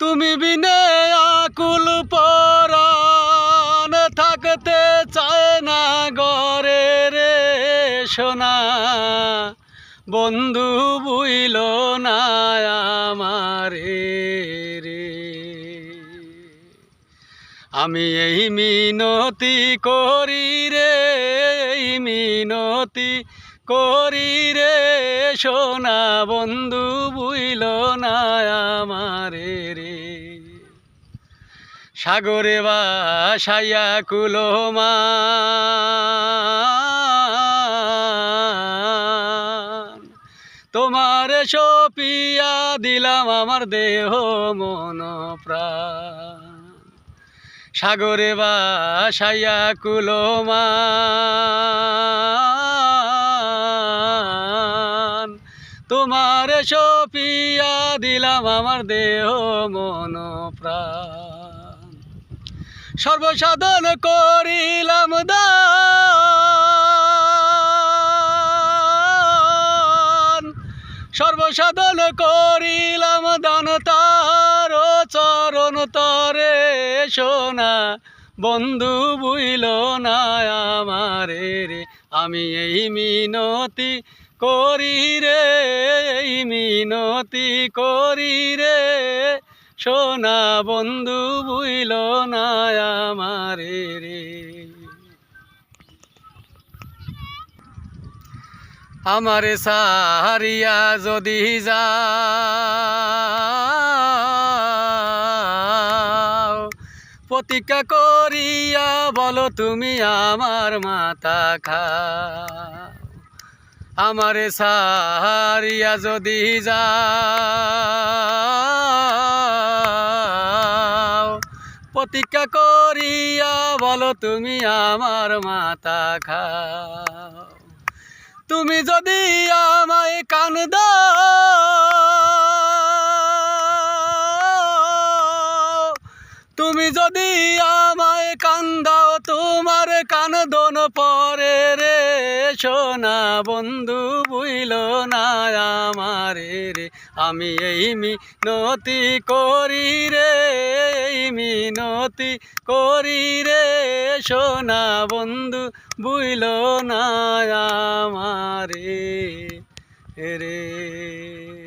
তুমি বিনে আকুল পরাণ থাকতে চায় না গরে রে সোনা। বন্ধু বুইল না আমারে রে। আমি এই মিনতি করি রে, এই মিনতি করি রে। সোনা বন্ধু বুইল না আমারে রে। সাগরে বাসাইয়া কুলোমা তোমার সপিয়া দিলাম আমার দেহ মন প্রাণ। সাগরে বাসাইয়া কুলোমা তোমার সপিয়া দিলাম আমার দেহ মন প্রাণ। সর্বসাধন করিলাম দান। সর্বসাধন করিলাম দান, তার চরণ তরে সোনা। বন্ধু বুইল না আমারে রে, আমি এই মিনতি করি রে মিনতি করি রে। সোনা বন্ধু বুইল না আমারে রে। আমারে সাহারিয়া যদি যাও, প্রতিজ্ঞা করিয়া বলো তুমি আমার মাথা খাও। আমারে সাহারিয়া যদি যাও, প্রতিজ্ঞা করিয়া বলো তুমি আমার মাথা খাও। তুমি যদি আমায় কান দাও, তুমি যদি আমায় কান দাও, তোমার কান দোন পরে রে। সোনা বন্ধু, বুইল না আমারে রে। আমি এই মিনতি করি রে, এই মিনতি করি রে। সোনা বন্ধু, বুইল না আমারে রে।